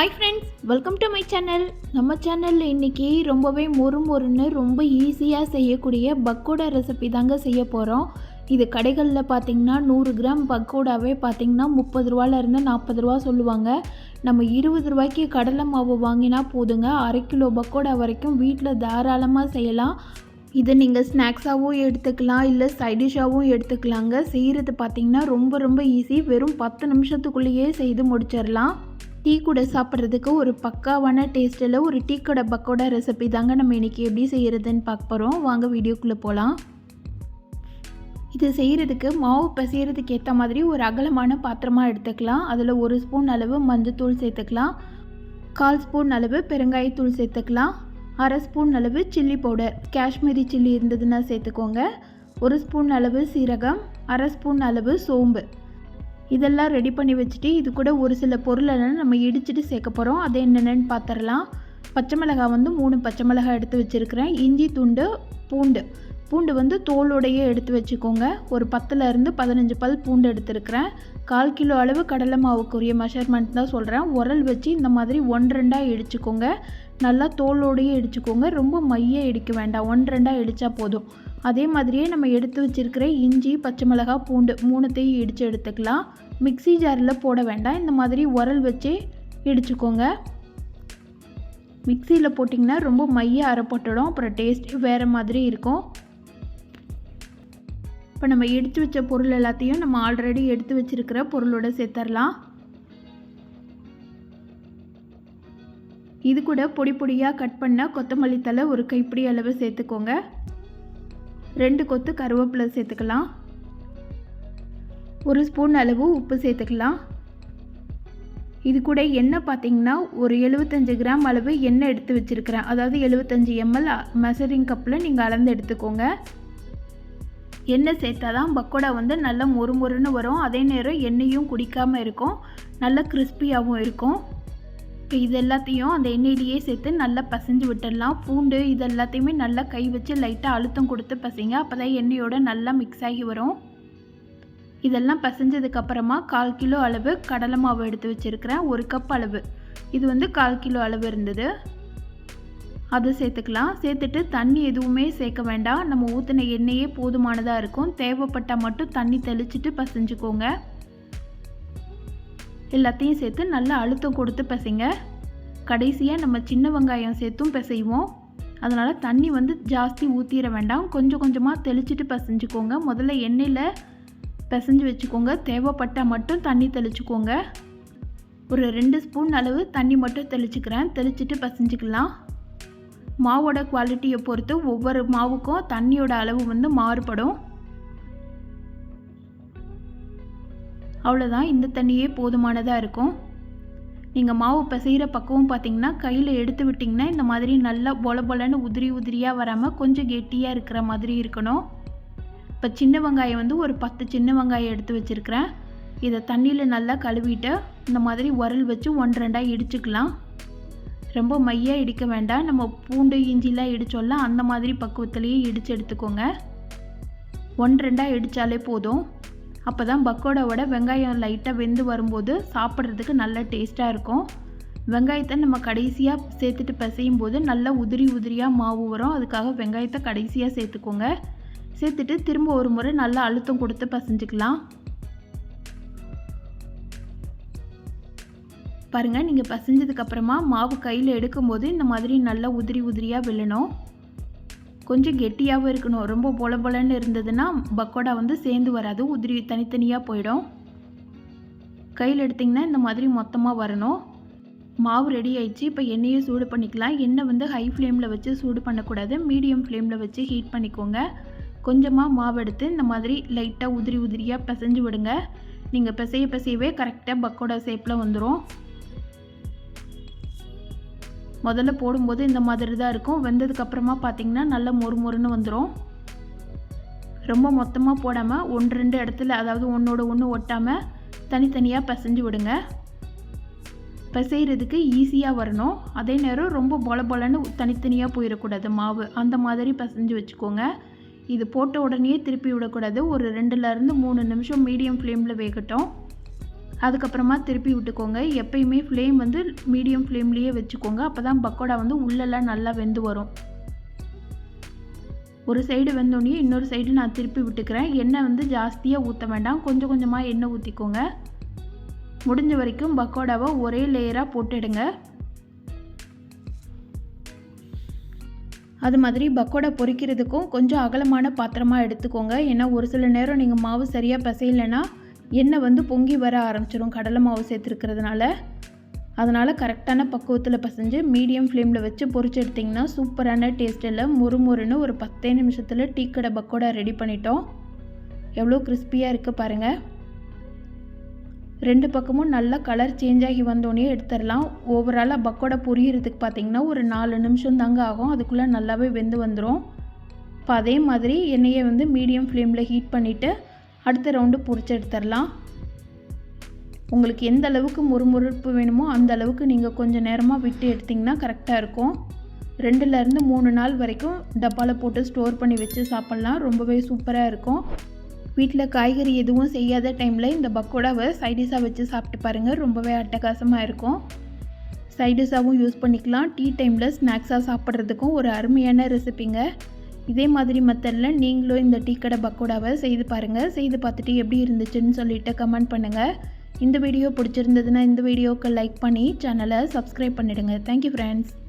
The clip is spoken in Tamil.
Hi friends welcome to my channel நம்ம சேனலில் இன்றைக்கி ரொம்பவே மொறு மொறுன்னு ரொம்ப ஈஸியாக செய்யக்கூடிய பக்கோடா ரெசிபி தாங்க செய்ய போகிறோம் இது கடைகளில் பார்த்தீங்கன்னா நூறு கிராம் பக்கோடாவே பார்த்தீங்கன்னா முப்பது ரூபாலேருந்து நாற்பது ரூபா சொல்லுவாங்க. நம்ம இருபது ரூபாய்க்கு கடலை மாவு வாங்கினா போதுங்க. அரை கிலோ பக்கோடா வரைக்கும் வீட்டில் தாராளமாக செய்யலாம். இதை நீங்கள் ஸ்நாக்ஸாகவும் எடுத்துக்கலாம் இல்லை சைடிஷாகவும் எடுத்துக்கலாங்க. செய்கிறது பார்த்தீங்கன்னா ரொம்ப ரொம்ப ஈஸி வெறும் பத்து நிமிஷத்துக்குள்ளேயே செய்து முடிச்சிடலாம். டீ கூட சாப்பிட்றதுக்கு ஒரு பக்காவான டேஸ்ட்டில் ஒரு டீ கடை பக்கோடா ரெசிபி தாங்க நம்ம இன்றைக்கி எப்படி செய்கிறதுன்னு பார்க்க போகிறோம் வாங்க வீடியோக்குள்ளே போகலாம் இது செய்கிறதுக்கு மாவு பசையிறதுக்கு ஏற்ற மாதிரி ஒரு அகலமான பாத்திரமாக எடுத்துக்கலாம். அதில் ஒரு ஸ்பூன் அளவு மஞ்சத்தூள் சேர்த்துக்கலாம். கால் ஸ்பூன் அளவு பெருங்காயத்தூள் சேர்த்துக்கலாம். அரை ஸ்பூன் அளவு சில்லி பவுடர் காஷ்மீரி சில்லி இருந்ததுன்னா சேர்த்துக்கோங்க. ஒரு ஸ்பூன் அளவு சீரகம் அரை ஸ்பூன் அளவு சோம்பு. இதெல்லாம் ரெடி பண்ணி வச்சுட்டு இது கூட ஒரு சில பொருளெல்லாம் நம்ம இடிச்சிட்டு சேர்க்க போகிறோம் அது என்னென்னு பார்த்துடலாம் பச்சை மிளகாய் வந்து மூணு பச்சை மிளகாய் எடுத்து வச்சுருக்கிறேன். இஞ்சி துண்டு பூண்டு. பூண்டு வந்து தோலோடையே எடுத்து வச்சுக்கோங்க. ஒரு பத்துலேருந்து பதினஞ்சு பல் பூண்டு எடுத்துருக்கிறேன். கால் கிலோ அளவு கடலை மாவுக்குரிய மெஷர்மெண்ட் தான் சொல்கிறேன் உரல் வச்சு இந்த மாதிரி ஒன்று ரெண்டாக இடிச்சுக்கோங்க. நல்லா தோலோடையே இடிச்சுக்கோங்க. ரொம்ப மைய இடிக்க வேண்டாம். ஒன் ரெண்டாக இடித்தா போதும். அதே மாதிரியே நம்ம எடுத்து வச்சுருக்கிற இஞ்சி பச்சை மிளகாய் பூண்டு மூணுத்தையும் இடித்து எடுத்துக்கலாம். மிக்ஸி ஜாரில் போட வேண்டாம். இந்த மாதிரி உரல் வச்சே இடிச்சுக்கோங்க. மிக்சியில் போட்டிங்கன்னா ரொம்ப மைய அரைப்பட்டுடும். அப்புறம் டேஸ்ட் வேறு மாதிரி இருக்கும். இப்போ நம்ம எடுத்து வச்ச பொருள் எல்லாத்தையும் நம்ம ஆல்ரெடி எடுத்து வச்சுருக்கிற பொருளோடு சேர்த்துடலாம். இது கூட பொடி பொடியாக கட் பண்ணால் கொத்தமல்லி தலை ஒரு கைப்பிடி அளவு சேர்த்துக்கோங்க. ரெண்டு கொத்து கருவேப்பிலை சேர்த்துக்கலாம். ஒரு ஸ்பூன் அளவு உப்பு சேர்த்துக்கலாம். இது கூட எண்ணெய் பார்த்தீங்கன்னா ஒரு எழுபத்தஞ்சு கிராம் அளவு எண்ணெய் எடுத்து வச்சுருக்கிறேன். அதாவது எழுபத்தஞ்சு எம்எல் மெசரிங் கப்பில் நீங்கள் அளந்து எடுத்துக்கோங்க. எண்ணெய் சேர்த்தா தான் பக்கோடா வந்து நல்லா மொறு மொறுன்னு வரும். அதே நேரம் எண்ணெயும் குடிக்காமல் இருக்கும். நல்லா கிறிஸ்பியாகவும் இருக்கும். இது எல்லாத்தையும் அந்த எண்ணெயிலேயே சேர்த்து நல்லா பசைஞ்சு விட்டுடலாம். பூண்டு இது எல்லாத்தையுமே நல்லா கை வச்சு லைட்டாக அழுத்தம் கொடுத்து பசைங்க. அப்போ தான் எண்ணெயோடு நல்லா மிக்ஸ் ஆகி வரும். இதெல்லாம் பசைஞ்சதுக்கப்புறமா கால் கிலோ அளவு கடலை மாவு எடுத்து வச்சுருக்கிறேன். ஒரு கப் அளவு. இது வந்து கால் கிலோ அளவு இருந்தது. அதை சேர்த்துக்கலாம். சேர்த்துட்டு தண்ணி எதுவுமே சேர்க்க வேண்டாம். நம்ம ஊற்றின எண்ணெயே போதுமானதாக இருக்கும். தேவைப்பட்டால் மட்டும் தண்ணி தெளிச்சிட்டு பசைஞ்சுக்கோங்க. எல்லாத்தையும் சேர்த்து நல்லா அழுத்தம் கொடுத்து பிசைங்க. கடைசியாக நம்ம சின்ன வெங்காயம் சேர்த்தும் பிசைவோம். அதனால் தண்ணி வந்து ஜாஸ்தி ஊற்றிட வேண்டாம். கொஞ்சம் கொஞ்சமாக தெளிச்சிட்டு பிசைஞ்சுக்கோங்க. முதல்ல எண்ணெயில் பிசைஞ்சு வச்சுக்கோங்க. தேவைப்பட்டால் மட்டும் தண்ணி தெளிச்சுக்கோங்க. ஒரு ரெண்டு ஸ்பூன் அளவு தண்ணி மட்டும் தெளிச்சுக்கிறேன். தெளிச்சிட்டு பசைஞ்சிக்கலாம். மாவோட குவாலிட்டியை பொறுத்து ஒவ்வொரு மாவுக்கும் தண்ணியோட அளவு வந்து மாறுபடும். அவ்வளோதான் இந்த தண்ணியே போதுமானதாக இருக்கும். நீங்கள் மாவு பிசைகிற பக்கமும் பார்த்தீங்கன்னா கையில் எடுத்து விட்டிங்கன்னா இந்த மாதிரி நல்லா பொல பொலன்னு உதிரி உதிரியாக வராமல் கொஞ்சம் கெட்டியாக இருக்கிற மாதிரி இருக்கணும். இப்போ சின்ன வெங்காயம் வந்து ஒரு பத்து சின்ன வெங்காயம் எடுத்து வச்சுருக்கிறேன். இதை தண்ணியில் நல்லா கழுவிட்டு இந்த மாதிரி உரல் வச்சு ஒன்று ரெண்டாக இடிச்சுக்கலாம். ரொம்ப மையாக இடிக்க வேண்டாம். நம்ம பூண்டு இஞ்சிலாம் இடிச்சோம்ல அந்த மாதிரி பக்குவத்துலேயே இடித்து எடுத்துக்கோங்க. ஒன்று ரெண்டாக இடித்தாலே போதும். அப்போ தான் பக்கோடாவோட வெங்காயம் லைட்டாக வெந்து வரும்போது சாப்பிட்றதுக்கு நல்ல டேஸ்ட்டாக இருக்கும். வெங்காயத்தை நம்ம கடைசியாக சேர்த்துட்டு பிசையும் போது நல்லா உதிரி உதிரியாக மாவு வரும். அதுக்காக வெங்காயத்தை கடைசியாக சேர்த்துக்கோங்க. சேர்த்துட்டு திரும்ப ஒரு முறை நல்லா அழுத்தம் கொடுத்து பசைஞ்சுக்கலாம். பாருங்கள் நீங்கள் பசைஞ்சதுக்கப்புறமா மாவு கையில் எடுக்கும்போது இந்த மாதிரி நல்லா உதிரி உதிரியாக விழணும் கொஞ்சம் கெட்டியாகவும் இருக்கணும். ரொம்ப பொல பொலன்னு இருந்ததுன்னா பக்கோடா வந்து சேர்ந்து வராது. உதிரி தனித்தனியாக போயிடும். கையில் எடுத்திங்கன்னா இந்த மாதிரி மொத்தமாக வரணும். மாவு ரெடி ஆயிடுச்சு. இப்போ எண்ணெயை சூடு பண்ணிக்கலாம். எண்ணெய் வந்து ஹை ஃப்ளேமில் வச்சு சூடு பண்ணக்கூடாது. மீடியம் ஃப்ளேமில் வச்சு ஹீட் பண்ணிக்கோங்க. கொஞ்சமாக மாவு எடுத்து இந்த மாதிரி லைட்டாக உதிரி உதிரியாக பிசைஞ்சு விடுங்க. நீங்கள் பிசைய பிசையவே கரெக்டாக பக்கோடா ஷேப்பில் வந்துடும் முதல்ல போடும்போது இந்த மாதிரி தான் இருக்கும். வெந்ததுக்கப்புறமா பார்த்தீங்கன்னா நல்லா மொறு மொறுன்னு வந்துடும் ரொம்ப மொத்தமாக போடாமல் ஒன்று ரெண்டு இடத்துல அதாவது ஒன்றோட ஒன்று ஒட்டாமல் தனித்தனியாக பிசைஞ்சு விடுங்க. பிசைகிறதுக்கு ஈஸியாக வரணும். அதே நேரம் ரொம்ப பொல பொலன்னு தனித்தனியாக போயிடக்கூடாது. மாவு அந்த மாதிரி பிசைஞ்சு வச்சுக்கோங்க. இது போட்ட உடனே திருப்பி விடக்கூடாது. ஒரு ரெண்டுலேருந்து மூணு நிமிஷம் மீடியம் ஃப்ளேமில் வேகட்டும். அதுக்கப்புறமா திருப்பி விட்டுக்கோங்க. எப்பயுமே ஃப்ளேம் வந்து மீடியம் ஃப்ளேம்லேயே வச்சுக்கோங்க. அப்போ தான் பக்கோடா வந்து உள்ளெல்லாம் நல்லா வெந்து வரும். ஒரு சைடு வெந்தோடனே இன்னொரு சைடு நான் திருப்பி விட்டுக்கிறேன். எண்ணெய் வந்து ஜாஸ்தியாக ஊற்ற வேண்டாம். கொஞ்சம் கொஞ்சமாக எண்ணெய் ஊற்றிக்கோங்க முடிஞ்ச வரைக்கும் பக்கோடாவை ஒரே லேயராக போட்டுடுங்க. அது மாதிரி பக்கோடா பொரிக்கிறதுக்கும் கொஞ்சம் அகலமான பாத்திரமாக எடுத்துக்கோங்க. ஏன்னா ஒரு சில நேரம் நீங்கள் மாவு சரியாக பிசையலைன்னா எண்ணெய் வந்து பொங்கி வர ஆரம்பிச்சிடும் கடலை மாவு சேர்த்துருக்கிறதுனால. அதனால் கரெக்டான பக்குவத்தில் பசைஞ்சு மீடியம் ஃப்ளேமில் வச்சு பொறிச்சு எடுத்திங்கன்னா சூப்பரான டேஸ்ட்டில் மொறு மொறுன்னு ஒரு பத்தே நிமிஷத்தில் டீ கடை பக்கோடா ரெடி பண்ணிட்டோம். எவ்வளோ கிறிஸ்பியாக இருக்குது பாருங்கள் ரெண்டு பக்கமும் நல்லா கலர் சேஞ்ச் ஆகி வந்தோடனே எடுத்துடலாம் ஓவராலாக பக்கோடா பொரியறதுக்கு பார்த்திங்கன்னா ஒரு நாலு நிமிஷம் தாங்க ஆகும். அதுக்குள்ளே நல்லாவே வெந்து வந்துடும் இப்போ அதே மாதிரி எண்ணெயை வந்து மீடியம் ஃப்ளேமில் ஹீட் பண்ணிவிட்டு அடுத்த ரவுண்டு பொறிச்சு எடுத்துடலாம். உங்களுக்கு எந்த அளவுக்கு முறுமுறுப்பு வேணுமோ அந்த அளவுக்கு நீங்கள் கொஞ்சம் நேரமாக விட்டு எடுத்திங்கன்னா கரெக்டாக இருக்கும். ரெண்டுலேருந்து மூணு நாள் வரைக்கும் டப்பாவில் போட்டு ஸ்டோர் பண்ணி வச்சு சாப்பிட்லாம். ரொம்பவே சூப்பராக இருக்கும். வீட்டில் காய்கறி எதுவும் செய்யாத டைமில் இந்த பக்கோடாவை சைடிஷாக வச்சு சாப்பிட்டு பாருங்கள் ரொம்பவே அட்டகாசமாக இருக்கும். சைடிஷாகவும் யூஸ் பண்ணிக்கலாம். டீ டைமில் ஸ்நாக்ஸாக சாப்பிட்றதுக்கும் ஒரு அருமையான ரெசிபிங்க இதே மாதிரி மெத்தடில் நீங்களும் இந்த டீ கடை பக்கோடாவை செய்து பாருங்கள் செய்து பார்த்துட்டு எப்படி இருந்துச்சுன்னு சொல்லிட்டு கமெண்ட் பண்ணுங்கள் இந்த வீடியோ பிடிச்சிருந்ததுன்னா இந்த வீடியோவுக்கு லைக் பண்ணி சேனலை சப்ஸ்கிரைப் பண்ணிவிடுங்க தேங்க்யூ ஃப்ரெண்ட்ஸ்